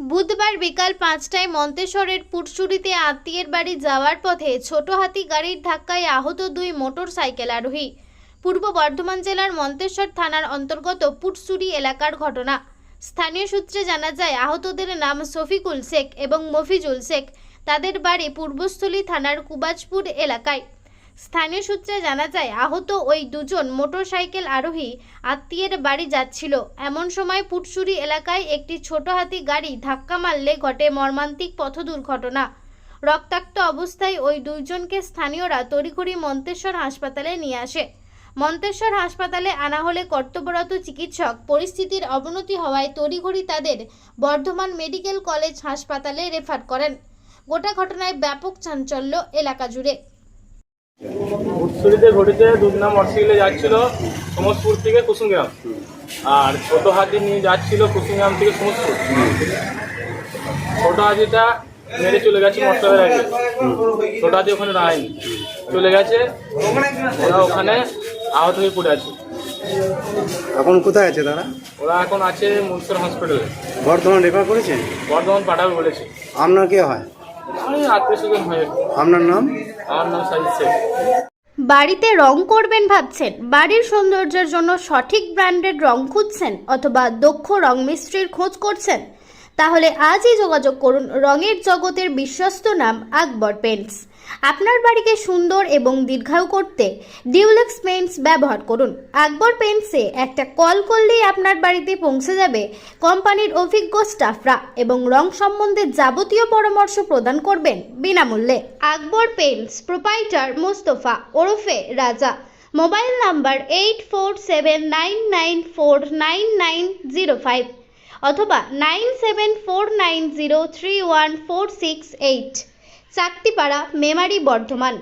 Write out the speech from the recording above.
বুধবার বিকাল পাঁচটায় মন্তেশ্বরের পুটসুরিতে আত্মীয়ের বাড়ি যাওয়ার পথে ছোট হাতি গাড়ির ধাক্কায় আহত দুই মোটর সাইকেল আরোহী। পূর্ব বর্ধমান জেলার মন্তেশ্বর থানার অন্তর্গত পুটসুরি এলাকার ঘটনা। স্থানীয় সূত্রে জানা যায়, আহতদের নাম শফিকুল শেখ এবং মফিজুল শেখ। তাদের বাড়ি পূর্বস্থলী থানার কুবাজপুর এলাকায়। স্থানীয় সূত্রে জানা যায়, আহত ওই দুজন মোটরসাইকেল আরোহী আত্মীয়ের বাড়ি যাচ্ছিল। এমন সময় পুটসুরি এলাকায় একটি ছোট হাতি গাড়ি ধাক্কা মারলে ঘটে মর্মান্তিক পথ দুর্ঘটনা। রক্তাক্ত অবস্থায় ওই দুইজনকে স্থানীয়রা তড়িঘড়ি মন্তেশ্বর হাসপাতালে নিয়ে আসে। মন্তেশ্বর হাসপাতালে আনা হলে কর্তব্যরত চিকিৎসক পরিস্থিতির অবনতি হওয়ায় তড়িঘড়ি তাদের বর্ধমান মেডিকেল কলেজ হাসপাতালে রেফার করেন। গোটা ঘটনায় ব্যাপক চাঞ্চল্য এলাকা জুড়ে। উৎসুরিতে ঘটিতে দুধনা মোটরসাইকেলে যাচ্ছিল সমসপুর থেকে কুসুমগ্রাম। আর ছোট হাতি নিয়ে যাচ্ছিল কুসুমগ্রাম থেকে সমসপুর ছোট হাতিটা মেরে চলে গেছে মোটরসাইকেল আগে। ছোট হাতি ওখানে দাঁড়ায়নি। চলে গেছে ওরা ওখানে আহত হয়ে পড়ে আছে। এখন কোথায় আছে তারা? ওরা এখন আছে মুন্সিপাল হসপিটালে। বর্ধমান রেফার করেছে? বর্ধমান পাঠাবে বলেছে। আপনার কে হয়? আমি আত্মীয় স্বজন হয়ে। আপনার নাম? আমার নাম সাজিদ শেখ। বাড়িতে রং করবেন ভাবছেন। বাড়ির সৌন্দর্যের জন্য সঠিক ব্র্যান্ডের রং খুঁজছেন অথবা দক্ষ রং মিস্ত্রির খোঁজ করছেন? তাহলে আজই যোগাযোগ করুন রঙের জগতের বিশ্বস্ত নাম আকবর পেন্টস। আপনার বাড়িকে সুন্দর এবং দীর্ঘায়ু করতে ডিউলেক্স পেন্টস ব্যবহার করুন। আকবর পেন্টসে একটা কল করলেই আপনার বাড়িতে পৌঁছে যাবে কোম্পানির অভিজ্ঞ স্টাফরা এবং রং সম্বন্ধে যাবতীয় পরামর্শ প্রদান করবেন বিনামূল্যে। আকবর পেন্টস প্রোপাইটার মোস্তফা ওরফে Raja. Mobile number eight four seven nine nine four nine nine zero five অথবা nine seven four nine zero three one four six eight. Chaktipara Memari Bardhaman.